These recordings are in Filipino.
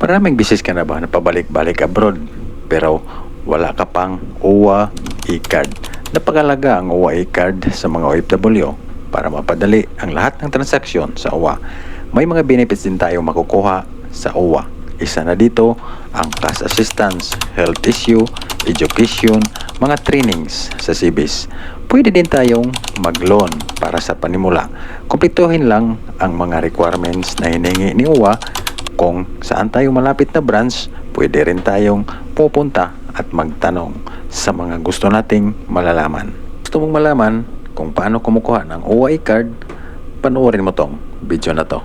Maraming bisis ka na ba na pabalik-balik abroad pero wala ka pang OWA e-card. Napakalaga ang OWA e-card sa mga OFW para mapadali ang lahat ng transaksyon sa OWA. May mga benefits din tayo makukuha sa OWA. Isa na dito ang cash assistance, health issue, education, mga trainings sa CBIS. Pwede din tayong mag-loan para sa panimula. Kumpletuhin lang ang mga requirements na hiningi ni OWA kung saan tayo malapit na branch, pwede rin tayong pupunta at magtanong sa mga gusto nating malalaman. Gusto mong malaman kung paano kumukuha ng OA card, panoorin mo tong video na to.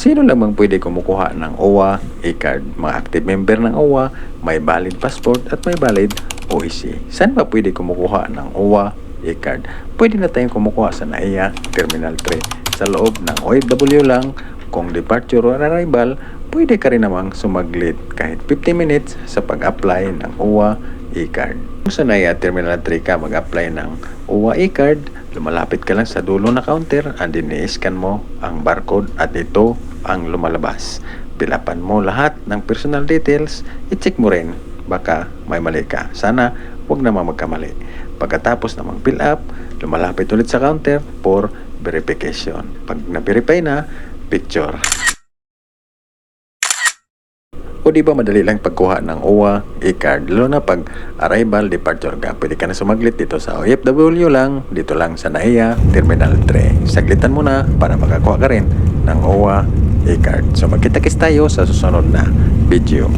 Sino lamang pwede kumukuha ng OWA e-card? Mga active member ng OWA, may valid passport at may valid OEC. Saan ba pwede kumukuha ng OWA e-card? Pwede na tayong kumukuha sa NAIA Terminal 3. Sa loob ng OFW lang, kung departure or arrival, pwede ka rin namang sumaglit kahit 50 minutes sa pag-apply ng OWA e-card. Kung sa NAIA Terminal 3 ka mag-apply ng OWA e-card, lumalapit ka lang sa dulo na counter and then i-scan mo ang barcode at ito ang lumalabas. Pilapan mo lahat ng personal details, i-check mo rin baka may mali ka. Sana huwag naman magkamali. Pagkatapos namang fill up, lumalapit ulit sa counter for verification. Pag na-verify na, picture. O di ba madali lang pagkuha ng OWA e-card lalo na pag arrival departure ka. Pwede ka na sumaglit dito sa OFW lang, dito lang sa NAIA Terminal 3. Saglitan mo na para makakuha ka rin ng OWA e-card. So magkita-kits tayo sa susunod na video.